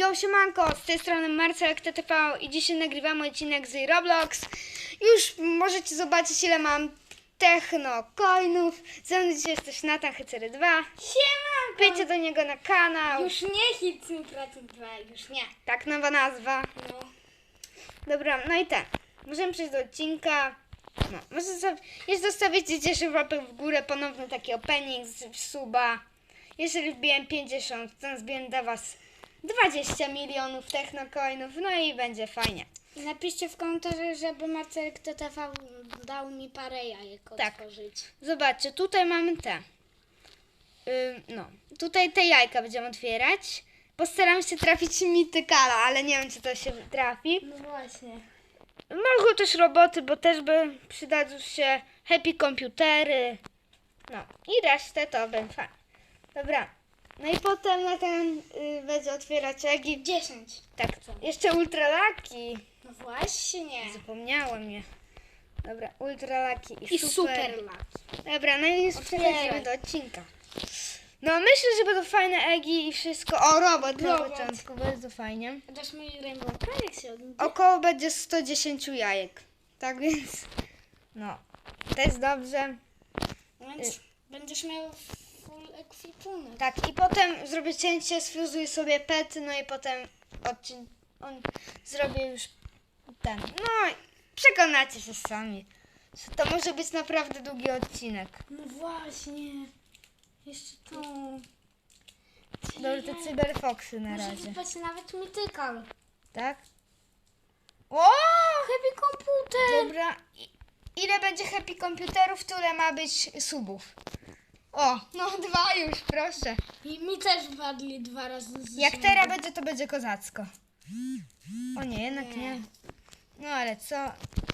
Yo, siemanko, z tej strony Marcelek TTV i dzisiaj nagrywamy odcinek z Roblox. Już możecie zobaczyć ile mam techno coinów. Ze mną dzisiaj jest też Nathan Hycery 2. Siemanko! Wbijcie do niego na kanał. Już nie Simulator 2, już nie. Tak, nowa nazwa. No. Dobra, no i tak. Możemy przejść do odcinka. No, może jeszcze zostawicie cieszę łapek w górę, ponowny taki opening z suba. Jeżeli wbiłem 50, to zbiję dla was 20 milionów technocoinów, no i będzie fajnie. I napiszcie w komentarzu, żeby Marcelek TTV dał mi parę jajek Tak. otworzyć. Zobaczcie, tutaj mamy te. Ym, no, tutaj te jajka będziemy otwierać. Postaram się trafić mitykala, ale nie wiem, czy to się trafi. No właśnie. Mogą też roboty, bo też by przydadzą się happy komputery. No i resztę to będzie fajnie. Dobra. No i potem na ten y, będzie otwierać egi. 10. Tak, jeszcze ultralaki. No właśnie. Zapomniałem je. Dobra, ultralaki i, I super. Dobra, no i Otwieraj. przechodzimy do odcinka. No myślę, że będą fajne egi i wszystko. O, robot na Robot. początku, bardzo fajnie. Dasz mi Rainbow jak się odniesie? Około będzie 110 jajek. Tak więc, no, to jest dobrze. Więc będziesz miał full ekwipunek. Tak, i potem zrobię cięcie, sfuzuję sobie pety, no i potem odcin... on zrobię już ten. No, i przekonacie się sami. To może być naprawdę długi odcinek. No właśnie. Jeszcze to. Dobra, te cyberfoxy na Może razie. wypaść nawet mitykal. Tak? O! Happy komputer. Dobra. I- Ile będzie happy komputerów, tyle ma być subów. O, no dwa już, proszę. I mi też wpadli dwa razy z Jak teraz będzie, to będzie kozacko. O nie, jednak nie. No ale co?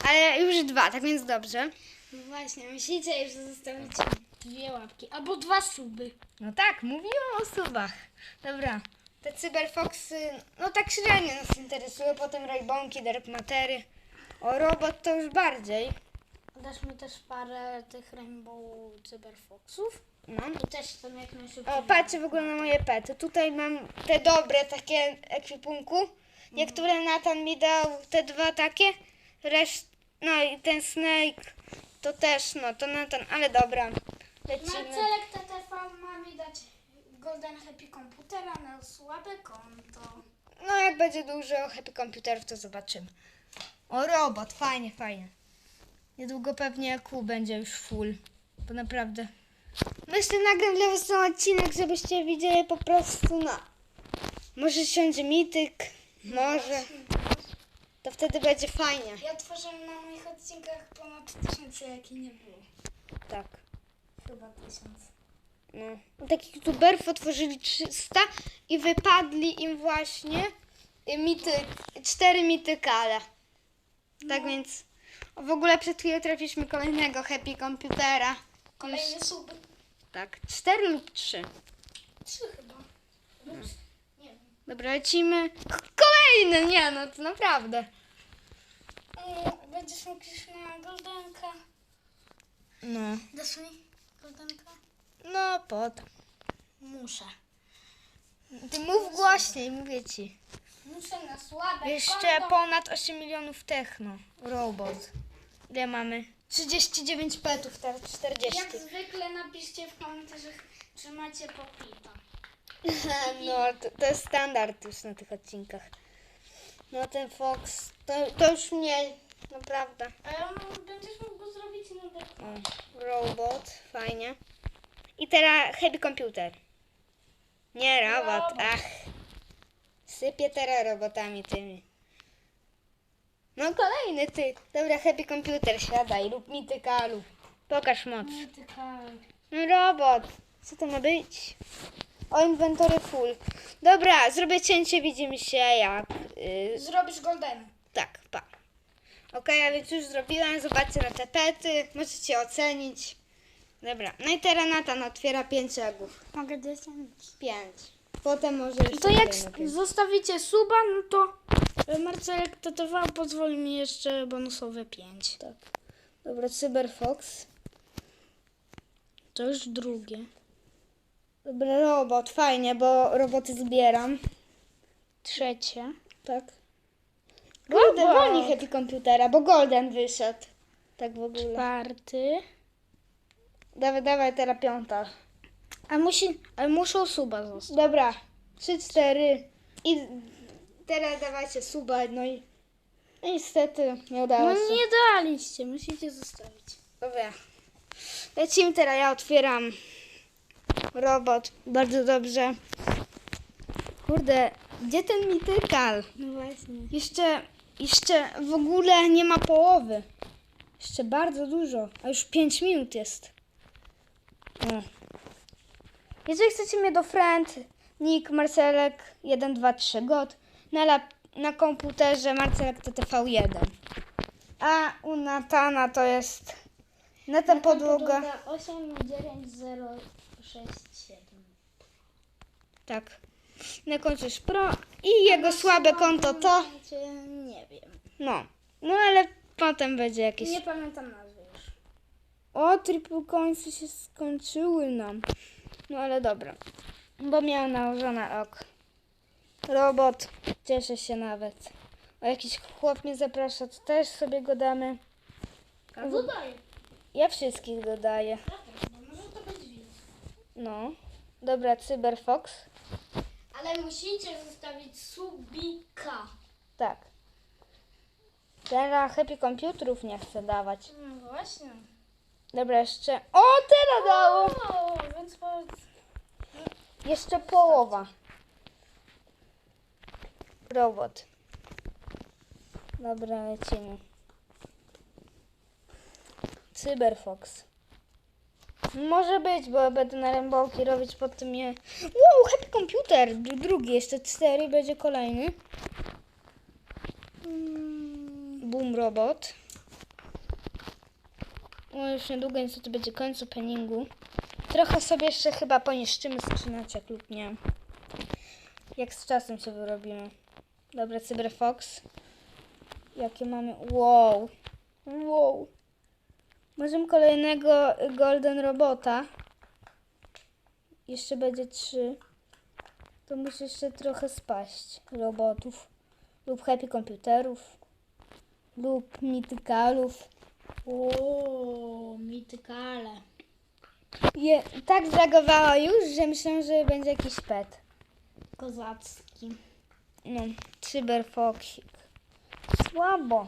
Ale już dwa, tak więc dobrze. No właśnie, myślicie już zostawić dwie łapki. Albo dwa suby. No tak, mówiłam o subach. Dobra. Te cyberfoxy, no tak średnio nas interesują. Potem rajbonki, dark matery. O robot to już bardziej. Dasz mi też parę tych Rainbow Cyberfoxów. No. I też tam jak najszybciej. O, patrzcie w ogóle na moje pety. Tutaj mam te dobre takie ekwipunku. Niektóre Nathan mi dał te dwa takie. Reszt... No i ten Snake to też, no to Nathan, ale dobra. Lecimy. Marcelek TTV ma mi dać Golden Happy Computera na słabe konto. No jak będzie dużo happy komputerów, to zobaczymy. O, robot, fajnie, fajnie. Niedługo pewnie Q będzie już full, bo naprawdę. Myślę, nagram dla was ten odcinek, żebyście widzieli po prostu na. Może siądzie mityk, może. To wtedy będzie fajnie. Ja tworzyłem na moich odcinkach ponad tysiąc, jakie nie było. Tak. Chyba tysiąc. No. Takich youtuberów otworzyli 300 i wypadli im właśnie mity, cztery mitykale. Tak więc w ogóle przed chwilą trafiliśmy kolejnego happy komputera. Kolejny sub. Tak, cztery lub trzy. Trzy chyba. Lub- Nie wiem. Dobra, lecimy. Kolejny, nie no, to naprawdę. Będziesz mógł iść na Goldenka. No, Dasz mi Goldenka? no potem. Muszę. Ty mów głośniej, mówię ci. Muszę na słabe Jeszcze konto. ponad 8 milionów techno. Robot. Ile mamy? 39 petów, teraz 40. Jak zwykle napiszcie w komentarzach, czy macie popita. No, to, to jest standard już na tych odcinkach. No ten Fox, to, to już mniej, naprawdę. Ale m- będziesz mógł go zrobić na deku. O, robot, fajnie. I teraz Happy Computer. Nie robot, Robot. ach. Sypię teraz robotami tymi. No kolejny ty. Dobra, Happy Computer, siadaj, lub mitykalu. Pokaż moc. No robot, co to ma być? O, inwentory full. Dobra, zrobię cięcie, widzimy się jak... Yy, Zrobisz Golden. tak, pa. Okej, a więc już zrobiłem, zobaczcie na te pety, możecie ocenić. Dobra, no i teraz Natan otwiera pięć egów. Mogę descent. Pięć. Potem może I jeszcze to jak zostawicie suba, no to y, Marcelek TTV pozwoli mi jeszcze bonusowe 5. Tak. Dobra, Cyberfox. To już drugie. Dobra, robot, fajnie, bo roboty zbieram. Trzecie. Tak. Golden Robot. Happy Computera, bo Golden wyszedł. Tak w ogóle. Czwarty. Dawaj, dawaj, teraz piąta. A musi, ale muszą suba zostać. Dobra, trzy, cztery. I teraz dawajcie suba, no i niestety nie udało No się. nie daliście, musicie zostawić. Dobra. Lecimy teraz, ja otwieram robot. Bardzo dobrze. Kurde, gdzie ten mitykal? No właśnie. Jeszcze, jeszcze w ogóle nie ma połowy. Jeszcze bardzo dużo, a już 5 minut jest. O. Jeżeli chcecie mnie do friend, nick Marcelek 123 god, na, lap, na komputerze Marcelek to TV1. A u Natana to jest na tę podłogę. 89067. Tak. Na końcu jest pro i jego słabe konto to. Nie wiem. No. No ale potem będzie jakieś. Nie pamiętam nazwy już. O, triple coinsy się skończyły nam. No ale dobra. Bo miał nałożone ok. Robot. Cieszę się nawet. O, jakiś chłop mnie zaprasza, to też sobie go damy. A dodaję. Ja wszystkich dodaję. No. Dobra, Cyberfox. Ale musicie zostawić subika. Tak. Teraz Happy Computerów nie chcę dawać. No właśnie. Dobra, jeszcze... O, teraz dało! Powiedz. Jeszcze połowa. Robot. Dobra, lecimy. Cyberfox. Może być, bo będę na rębołki robić pod tym je. Wow, Happy Computer! Drugi, jeszcze cztery, będzie kolejny. Mm, Boom Robot. O, już niedługo niestety będzie koniec openingu. Trochę sobie jeszcze chyba poniszczymy skrzyneczek lub nie. Jak z czasem się wyrobimy. Dobra, Cyberfox. Jakie mamy... Wow. Wow. Możemy kolejnego Golden Robota. Jeszcze będzie trzy. To musi jeszcze trochę spaść robotów. Lub Happy Komputerów. Lub Mitykalów. O, mitykale. Je, tak zagowała już, że myślę, że będzie jakiś pet. Kozacki. No, cyberfoksik. Słabo.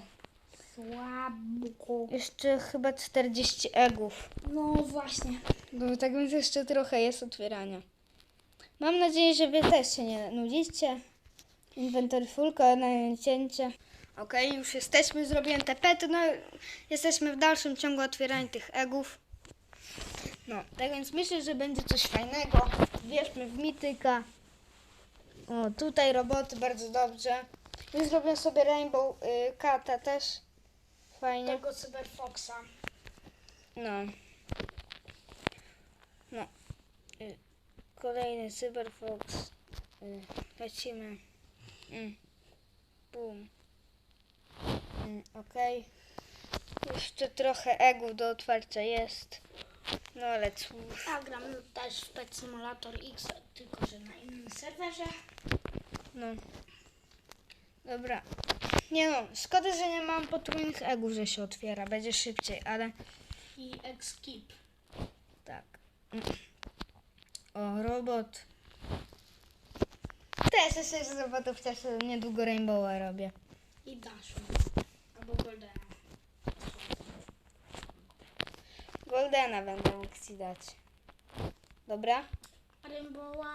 Słabo. Jeszcze chyba 40 egów. No właśnie. Tak więc jeszcze trochę jest otwierania. Mam nadzieję, że wy też się nie nudzicie. Inwentory full, kolejne cięcie. Okej, już jesteśmy, zrobiłem te pety, no jesteśmy w dalszym ciągu otwierania tych egów. No, tak więc myślę, że będzie coś fajnego. Wierzmy w mityka. O, tutaj roboty bardzo dobrze. Już zrobię sobie Rainbow y, Kata też. Fajnie. Tego Cyberfoxa. No. No. Y, Kolejny Cyberfox. Y, Lecimy. Mm. Boom. Mm, Okej. Jeszcze trochę egów do otwarcia jest. No ale cóż. Ja gram też w Pet Simulator X, tylko że na innym serwerze. No. Dobra. Nie no, szkoda, że nie mam potrójnych egów, że się otwiera. Będzie szybciej, ale I Xkeep. Tak. O, robot. Też jeszcze z robotów też niedługo Rainbowa robię. I Dashu. Albo Goldena. Goldena będę mógł ci dać. Dobra? Rainbowa.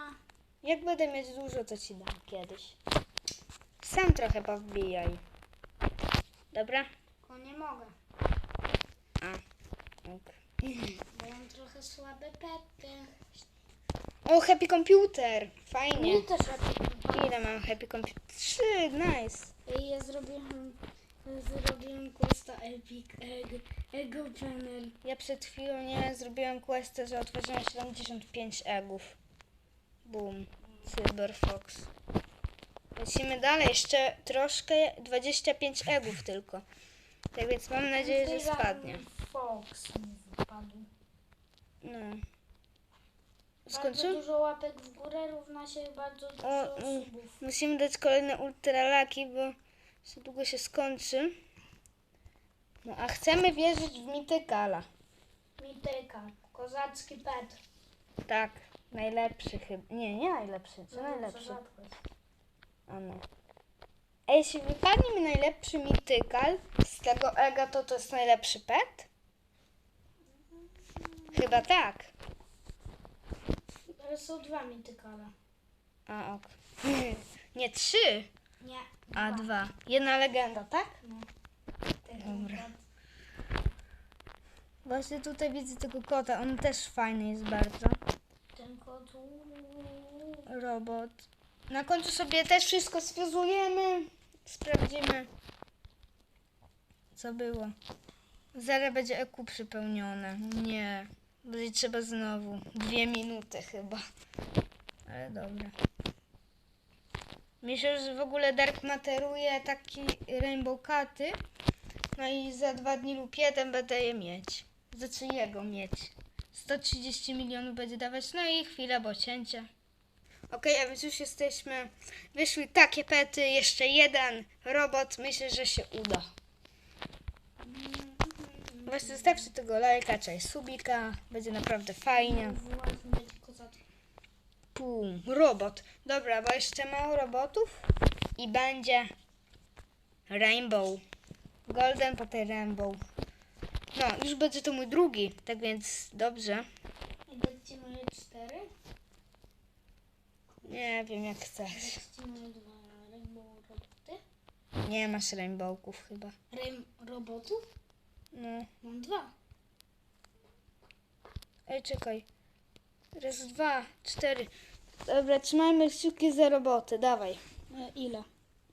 Jak będę mieć dużo, to ci dam kiedyś. Sam trochę powbijaj. Dobra? Tylko nie mogę. A. ok. Bo mam trochę słabe pety. O, Happy Computer! Fajnie. Też. Ile mam Happy Computer? Trzy, nice. Ja zrobiłem, zrobiłem questa Epic Egg, Ego Panel. Ja przed chwilą nie zrobiłem questa, że otworzyłem 75 egów. Boom. Cyberfox. Lecimy dalej. Jeszcze troszkę, 25 egów tylko. Tak więc mam nadzieję, że spadnie. Fox mi wypadł. No. Bardzo Skończył? dużo łapek w górę równa się bardzo dużo O, mm. subów. Musimy dać kolejne ultralaki, bo za długo się skończy. No a chcemy wierzyć w Mitykala. Mityka, kozacki pet. Tak, najlepszy chyba. Nie, nie najlepszy, co No, najlepszy? co. A no. A jeśli wypadnie mi najlepszy Mitykal z tego ega, to to jest najlepszy pet? Chyba tak. Ale są dwa mitykale. A ok. Nie trzy, Nie. A dwa. Jedna legenda, tak? No. Dobra. Właśnie tutaj widzę tego kota, on też fajny jest bardzo. Ten kot. Robot. Na końcu sobie też wszystko sfuzujemy. Sprawdzimy, co było. Zaraz będzie EQ przypełnione. Nie. Będzie trzeba znowu. Dwie minuty chyba. Ale dobra. Myślę, że w ogóle Dark materuje taki Rainbow Katy. No i za dwa dni lub jeden będę je mieć. Znaczy jego mieć. 130 milionów będzie dawać. No i chwila, bo cięcie. Okej, a więc już jesteśmy. Wyszły takie pety, jeszcze jeden robot. Myślę, że się uda. Właśnie zostawcie tego lajka, czy subika. Będzie naprawdę fajnie. Pum, robot. Dobra, bo jeszcze mało robotów i będzie Rainbow. Golden, potem Rainbow. No, już będzie to mój drugi, tak więc dobrze. I ci moje cztery? Nie wiem jak chcesz. Moje dwa rainbow roboty? Nie masz rainbowków chyba. Rain robotów? No. Mam dwa. Ej, czekaj. Raz, dwa, cztery. Dobra, trzymajmy kciuki za roboty, dawaj. E, ile?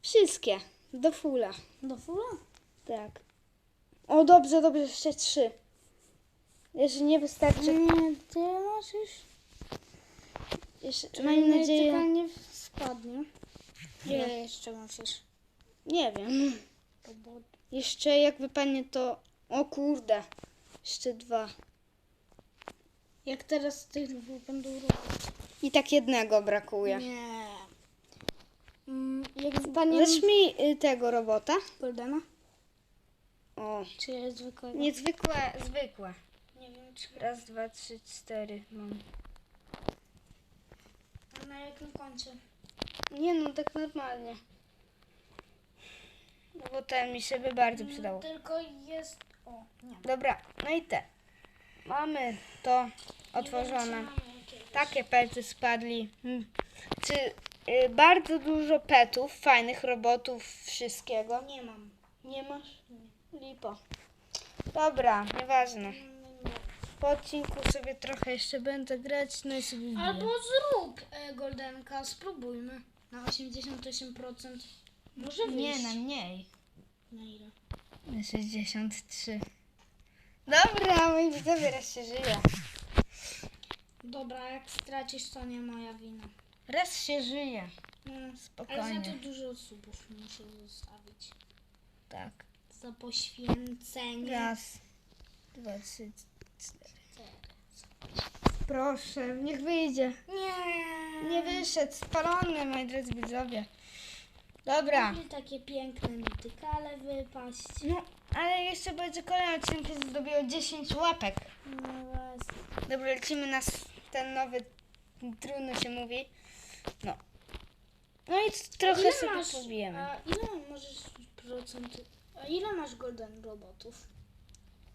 Wszystkie, do fula. Do fula? Tak. O, dobrze, dobrze, jeszcze trzy. Jeżeli nie wystarczy, Nie, ty masz już. jeszcze, mam nadzieję, nie spadnie. Ile jeszcze musisz? nie wiem. Jeszcze jak wypadnie to, o kurde, jeszcze dwa. Jak teraz tych dwóch będą robić? I tak jednego brakuje. Nie. Mm, jak wypadnie Zacznij y, tego robota. Goldena? O, Czy zwykłego? niezwykłe, zwykłe. nie wiem czy... Raz, dwa, trzy, cztery mam. A na jakim końcu? Nie no, tak normalnie. No bo ten mi się by bardzo No, przydało. tylko jest... O, nie. Dobra, no i te. Mamy to otworzone. Takie pety spadli. Hmm. Czy y, bardzo dużo petów, fajnych robotów, wszystkiego? Nie mam. Nie masz? Lipo. Dobra, nieważne. Po odcinku sobie trochę jeszcze będę grać, no i sobie wbiję. Albo zrób e, Goldenka, spróbujmy. Na 88%. Może wyjść. Nie, na mniej. Na ile? Na 63. Dobra, mój widzowie raz się żyje. Dobra, jak stracisz, to nie moja wina. Raz się żyje. Mm, Ale za Spokojnie. to dużo subów muszę zostawić. Tak. Za poświęcenie. Raz, dwa, trzy, cztery. Proszę, niech wyjdzie. Nie. Nie wyszedł, spalony, moi drodzy widzowie. Dobra. Mogli takie piękne mitykale wypaść. No, ale jeszcze będzie kolejny odcinek, zdobiło 10 łapek. No właśnie. Dobra, lecimy na ten nowy, trudno się mówi. No. No i trochę Ile sobie masz, pobijemy. a ile możesz procent... A ile masz golden robotów?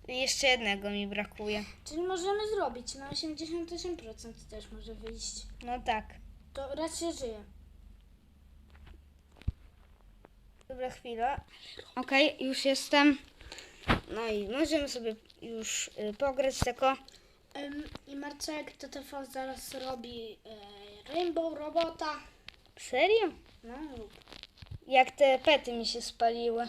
Jeszcze jednego mi brakuje. Czyli możemy zrobić. Na 88% też może wyjść. No tak. To się żyje. Dobra, chwila. Okej, już jestem. No i możemy sobie już y, pograć tylko. I Marcek TTV zaraz robi e, Rainbow Robota. Serio? No rób. Jak te pety mi się spaliły.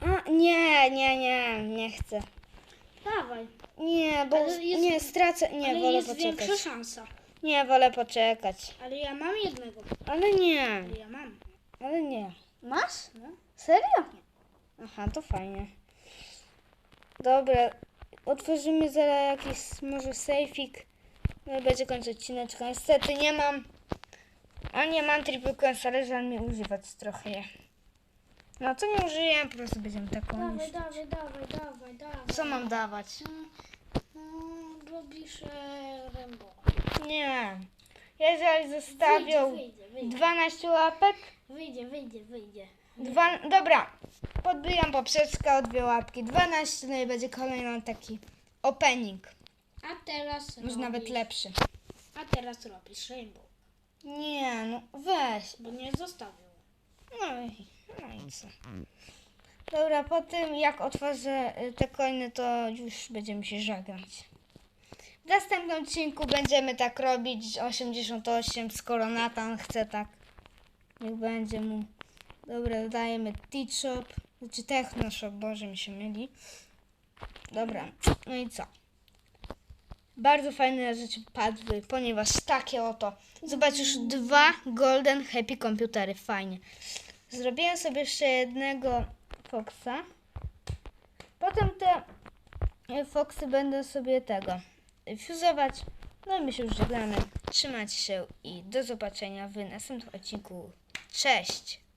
A, nie, nie, nie, nie chcę. Dawaj. Nie, bo Ale jest- nie, stracę. Nie, ale wolę jest poczekać. większa szansa. Nie, wolę poczekać. Ale ja mam jednego. Ale nie, Ale ja mam. ale nie. Masz? No. Serio? Aha, to fajnie. Dobra, otworzymy zaraz jakiś może sejfik. No i będzie kończyć odcineczka. Niestety nie mam, a nie mam triple coins, ale żal mi używać trochę je. No to nie użyję, po prostu będziemy taką Dawaj, dawaj, dawaj, dawaj, dawaj. Co mam dawać? Mm, robisz e. Nie. Jeżeli zostawią Wyjdzie, wyjdzie, 12 łapek, wyjdzie, wyjdzie, wyjdzie. dwa, dobra, podbijam poprzeczkę o dwie łapki. 12 no i będzie kolejny taki opening. A teraz Może nawet robisz- lepszy. A teraz robisz Rainbow, Nie, no weź. bo nie zostawił. No i, no i co. Dobra, po tym jak otworzę y, te coiny, to już będziemy się żegnać. W następnym odcinku będziemy tak robić 88, skoro Nathan chce tak. Niech będzie mu. Dobra, dodajemy T-Shop, znaczy Technoshop, Boże mi się myli. Dobra, no i co? Bardzo fajne rzeczy padły, ponieważ takie oto. Zobacz, już dwa Golden Happy komputery, fajnie. Zrobiłem sobie jeszcze jednego Foxa. Potem te Foxy będę sobie tego fuzować. No i my się już żegnamy. Trzymajcie się i do zobaczenia w następnym odcinku. Cześć!